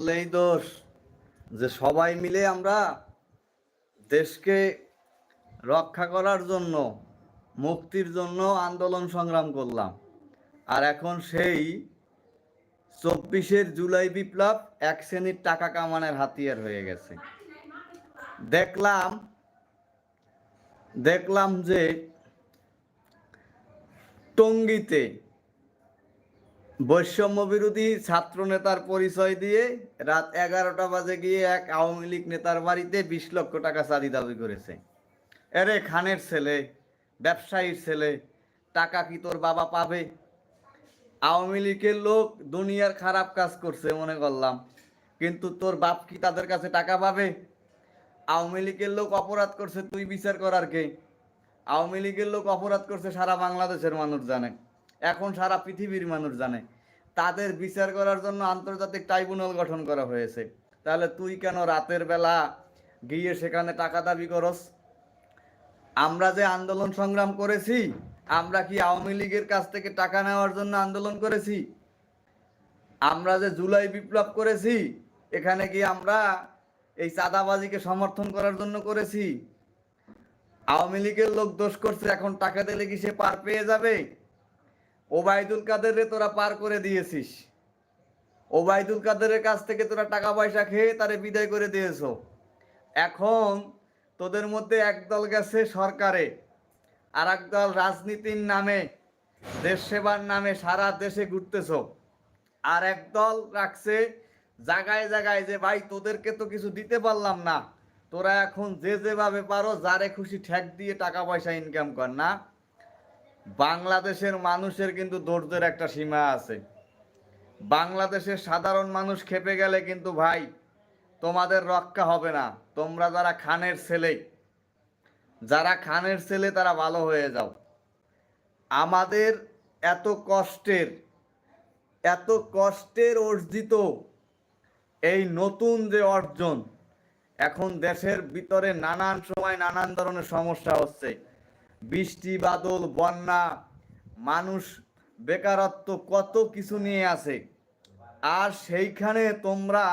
বললেই দোষ যে সবাই মিলে আমরা দেশকে রক্ষা করার জন্য, মুক্তির জন্য আন্দোলন সংগ্রাম করলাম। আর এখন সেই চব্বিশের জুলাই বিপ্লব এক শ্রেণির টাকা কামানের হাতিয়ার হয়ে গেছে। দেখলাম দেখলাম যে টঙ্গিতে বৈষম্য বিরোধী ছাত্র নেতার পরিচয় দিয়ে রাত এগারোটা বাজে গিয়ে এক আওয়ামী লীগ নেতার বাড়িতে বিশ লক্ষ টাকা চাঁদি দাবি করেছে। এরে খানের ছেলে, ব্যবসায়ীর ছেলে, টাকা কি তোর বাবা পাবে? আওয়ামী লীগের লোক দুনিয়ার খারাপ কাজ করছে মনে করলাম, কিন্তু তোর বাপ কি তাদের কাছে টাকা পাবে? আওয়ামী লীগের লোক অপরাধ করছে, তুই বিচার করার কে? আওয়ামী লীগের লোক অপরাধ করছে সারা বাংলাদেশের মানুষ জানে, এখন সারা পৃথিবীর মানুষ জানে। তাদের বিচার করার জন্য আন্তর্জাতিক ট্রাইব্যুনাল গঠন করা হয়েছে। তাহলে তুই কেন রাতের বেলা গিয়ে সেখানে টাকা দাবি করস? আমরা যে আন্দোলন সংগ্রাম করেছি, আমরা কি আওয়ামী লীগের কাছ থেকে টাকা নেওয়ার জন্য আন্দোলন করেছি? আমরা যে জুলাই বিপ্লব করেছি, এখানে কি আমরা এই চাঁদাবাজিকে সমর্থন করার জন্য করেছি। আওয়ামী লীগের লোক দোষ করছে, এখন টাকা দিলে কি সে পার পেয়ে যাবে? ওবায়দুল কাদেরে তোরা পার করে দিয়েছিস। ওবায়দুল কাদেরের কাছ থেকে তোরা টাকা পয়সা খেয়ে তারে বিদায় করে দিয়েছ। এখন তোদের মধ্যে একদল গেছে সরকারে আর একদল রাজনীতির নামে দেশ সেবার নামে সারা দেশে ঘুরতেছ। আর একদল রাখছে জায়গায় জায়গায় যে, ভাই, তোদেরকে তো কিছু দিতে পারলাম না। তোরা এখন যে যেভাবে পারো, যারে খুশি ঠেক দিয়ে টাকা পয়সা ইনকাম কর। না বাংলাদেশের মানুষের কিন্তু ধৈর্যের একটা সীমা আছে। বাংলাদেশের সাধারণ মানুষ খেপে গেলে কিন্তু ভাই, তোমাদের রক্ষা হবে না। তোমরা যারা খানের ছেলে, যারা খানের ছেলে তারা ভালো হয়ে যাও। আমাদের এত কষ্টের এত কষ্টের অর্জিত এই নতুন যে অর্জন, এখন দেশের ভিতরে নানান সময় নানান ধরনের সমস্যা হচ্ছে। বৃষ্টি, বাদল, বন্যা, মানুষ, বেকারত্ব কত কিছু নিয়ে আছে। আর সেইখানে তোমরা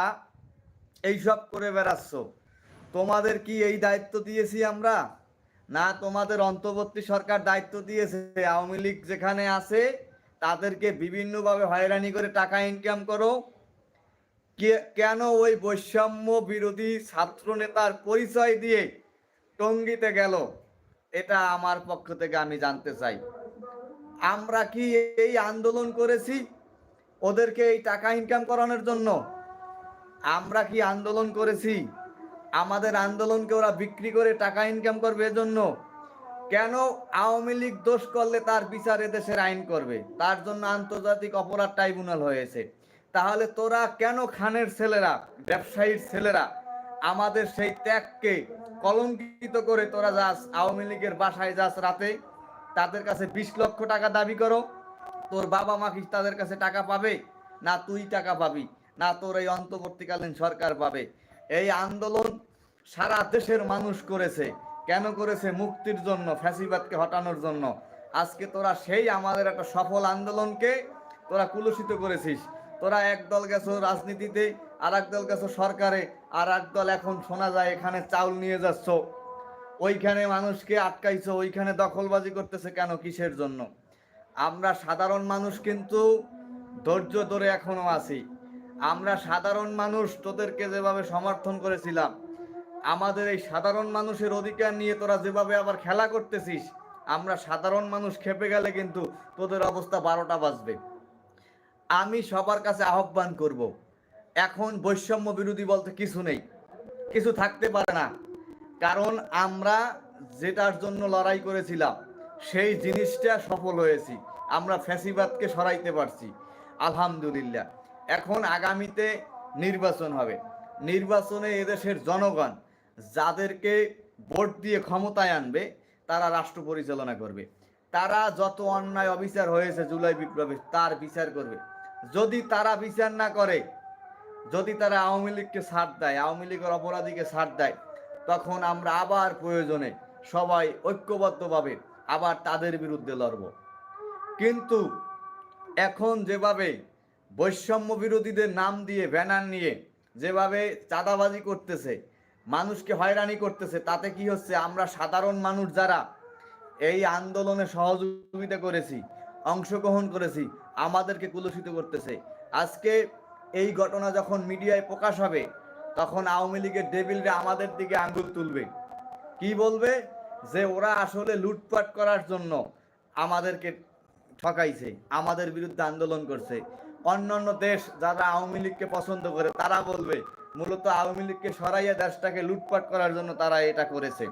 এইসব করে বেড়াচ্ছ। তোমাদের কি এই দায়িত্ব দিয়েছি আমরা? না, তোমাদের অন্তর্বর্তী সরকার দায়িত্ব দিয়েছে আওয়ামী লীগ যেখানে আছে, তাদেরকে বিভিন্নভাবে হয়রানি করে টাকা ইনকাম করো। কেন ওই বৈষম্য বিরোধী ছাত্র নেতার পরিচয় দিয়ে টঙ্গিতে গেল? এটা আমার পক্ষ থেকে আমি জানতে চাই। আমরা কি এই আন্দোলন করেছি ওদেরকে এই টাকা ইনকাম করানোর জন্য? আমরা কি আন্দোলন করেছি? আমাদের আন্দোলনকে ওরা বিক্রি করে টাকা ইনকাম করবে এজন্য? কেন আওয়ামী লীগ দোষ করলে তার বিচার এদেশের আইন করবে? তার জন্য আন্তর্জাতিক অপরাধ ট্রাইব্যুনাল হয়েছে। তাহলে তোরা কেন খানের ছেলেরা, ব্যবসায়ীর ছেলেরা আমাদের সেই ত্যাগকে কলঙ্কিত করে তোরা যাস, আওয়ামী লীগের বাসায় যাস রাতে, তাদের কাছে বিশ লক্ষ টাকা দাবি করো। তোর বাবা মা কি তাদের কাছে টাকা পাবে? না তুই টাকা পাবি, না তোর এই অন্তর্বর্তীকালীন সরকার পাবে। এই আন্দোলন সারা দেশের মানুষ করেছে। কেন করেছে? মুক্তির জন্য, ফ্যাসিবাদকে হটানোর জন্য। আজকে তোরা সেই আমাদের একটা সফল আন্দোলনকে তোরা কুলুষিত করেছিস। তোরা এক দল গেছো রাজনীতিতে আর এক দল গেছো সরকারে আর এক দল এখন শোনা যায় এখানে চাউল নিয়ে যাচ্ছ। ওইখানে মানুষকে আটকাইছো, ওইখানে দখলবাজি করতেছে কেন কিসের জন্য? আমরা সাধারণ মানুষ কিন্তু ধৈর্য ধরে এখনও আছি। আমরা সাধারণ মানুষ তোদেরকে যেভাবে সমর্থন করেছিলাম, আমাদের এই সাধারণ মানুষের অধিকার নিয়ে তোরা যেভাবে আবার খেলা করতেছিস, আমরা সাধারণ মানুষ খেপে গেলে কিন্তু তোদের অবস্থা বারোটা বাজবে। আমি সবার কাছে আহ্বান করব, এখন বৈষম্য বিরোধী বলতে কিছু নেই, কিছু থাকতে পারে না। কারণ আমরা যেটার জন্য লড়াই করেছিলাম, সেই জিনিসটা সফল হয়েছি, আমরা ফ্যাসিবাদকে সরাইতে পারছি, আলহামদুলিল্লাহ। এখন আগামীতে নির্বাচন হবে, নির্বাচনে এদেশের জনগণ যাদেরকে ভোট দিয়ে ক্ষমতায় আনবে, তারা রাষ্ট্র পরিচালনা করবে। তারা যত অন্যায় অবিচার হয়েছে জুলাই বিপ্লবে, তার বিচার করবে। যদি তারা বিচার না করে, যদি তারা আওয়ামী লীগকে ছাড় দেয়, আওয়ামী লীগের অপরাধীকে ছাড় দেয়, তখন আমরা আবার প্রয়োজনে সবাই ঐক্যবদ্ধভাবে আবার তাদের বিরুদ্ধে লড়ব। কিন্তু এখন যেভাবে বৈষম্য বিরোধীদের নাম দিয়ে, ব্যানার নিয়ে যেভাবে চাঁদাবাজি করতেছে, মানুষকে হয়রানি করতেছে, তাতে কি হচ্ছে? আমরা সাধারণ মানুষ যারা এই আন্দোলনে সহযোগিতা করেছি, অংশগ্রহণ করেছি আমাদেরকে কুলুষিত করতেছে। আজকে এই ঘটনা যখন মিডিয়ায় প্রকাশ হবে, তখন আওয়ামী লীগের ডেবিলরা আমাদের দিকে আঙ্গুল তুলবে। কি বলবে? যে ওরা আসলে লুটপাট করার জন্য আমাদেরকে ঠকাইছে, আমাদের বিরুদ্ধে আন্দোলন করছে। অন্যান্য দেশ যারা আওয়ামী লীগকে পছন্দ করে, তারা বলবে, মূলত আওয়ামী লীগকে সরাইয়া দেশটাকে লুটপাট করার জন্য তারা এটা করেছে।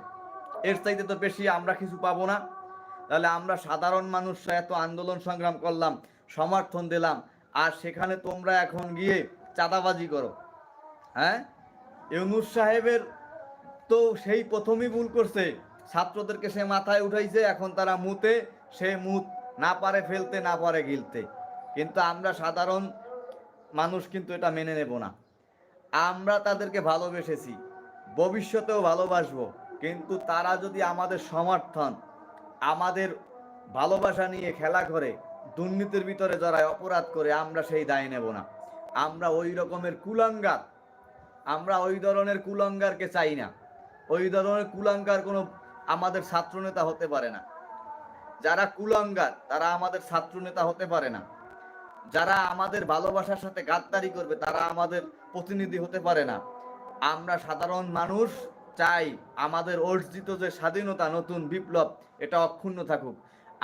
এর চাইতে তো বেশি আমরা কিছু পাবো না। তাহলে আমরা সাধারণ মানুষরা এত আন্দোলন সংগ্রাম করলাম সমর্থন দিলাম। আর সেখানে তোমরা এখন গিয়ে চাঁদাবাজি করো। হ্যাঁ? ইউনুস সাহেবের তো সেই প্রথমই ভুল করছে। ছাত্রদেরকে সে মাথায় উঠাইছে, এখন তারা মুতে, সে মুত না পারে ফেলতে, না পারে গিলতে। কিন্তু আমরা সাধারণ মানুষ কিন্তু এটা মেনে নেব না। আমরা তাদেরকে ভালোবেসেছি, ভবিষ্যতেও ভালোবাসবো। কিন্তু তারা যদি আমাদের সমর্থন, আমাদের ভালোবাসা নিয়ে খেলা করে দুর্নীতির ভিতরে জড়ায় অপরাধ করে, আমরা সেই দায় নেব না। আমরা ওই রকমের কুলাঙ্গার। আমরা ওই ধরনের কুলাঙ্গারকে চাই না। ওই ধরনের কুলাঙ্গার কোনো আমাদের ছাত্রনেতা হতে পারে না। যারা কুলাঙ্গার, তারা আমাদের ছাত্রনেতা হতে পারে না। যারা আমাদের ভালোবাসার সাথে গাদ্দারি করবে, তারা আমাদের প্রতিনিধি হতে পারে না। আমরা সাধারণ মানুষ চাই আমাদের অর্জিত যে স্বাধীনতা, নতুন বিপ্লব, এটা অক্ষুণ্ণ থাকুক।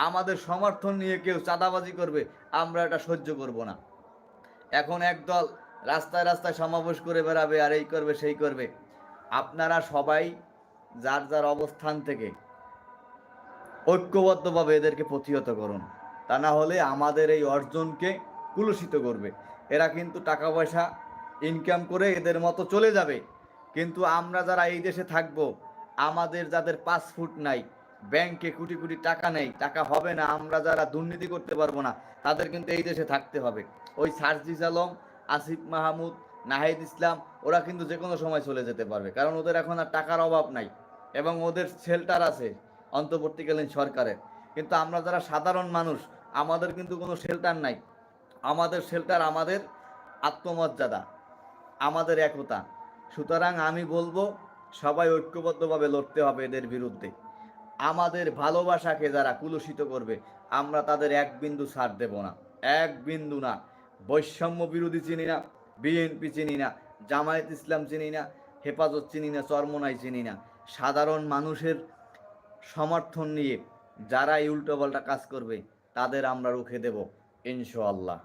আমাদের সমর্থন নিয়ে কেউ চাঁদাবাজি করবে, আমরা এটা সহ্য করব না। এখন একদল রাস্তায় রাস্তায় সমাবেশ করে বেড়াবে, আর এই করবে, সেই করবে। আপনারা সবাই যার যার অবস্থান থেকে ঐক্যবদ্ধভাবে এদেরকে প্রতিহত করুন। তা না হলে আমাদের এই অর্জনকে কুলুষিত করবে। এরা কিন্তু টাকা পয়সা ইনকাম করে এদের মতো চলে যাবে। কিন্তু আমরা যারা এই দেশে থাকব, আমাদের যাদের পাসপোর্ট নাই ব্যাংকে কোটি কোটি টাকা নেই, টাকা হবে না, আমরা যারা দুর্নীতি করতে পারব না, তাদের কিন্তু এই দেশে থাকতে হবে। ওই সার্জিস আলম, আসিফ মাহমুদ, নাহিদ ইসলাম, ওরা কিন্তু যে কোনো সময় চলে যেতে পারবে, কারণ ওদের এখন আর টাকার অভাব নাই এবং ওদের শেল্টার আছে অন্তর্বর্তীকালীন সরকারের। কিন্তু আমরা যারা সাধারণ মানুষ, আমাদের কিন্তু কোনো শেল্টার নাই। আমাদের শেল্টার আমাদের আত্মমর্যাদা, আমাদের একতা। সুতরাং আমি বলব, সবাই ঐক্যবদ্ধভাবে লড়তে হবে এদের বিরুদ্ধে। আমাদের ভালোবাসাকে যারা কুলুষিত করবে, আমরা তাদের এক বিন্দু ছাড় দেব না। এক বিন্দু না। বৈষম্য বিরোধী চিনি না, বিএনপি চিনি না, জামায়াত ইসলাম চিনি না, হেফাজত চিনি না, চরমনাই চিনি না। সাধারণ মানুষের সমর্থন নিয়ে যারা এই উল্টোপাল্টা কাজ করবে, তাদের আমরা রুখে দেব, ইনশাআল্লাহ।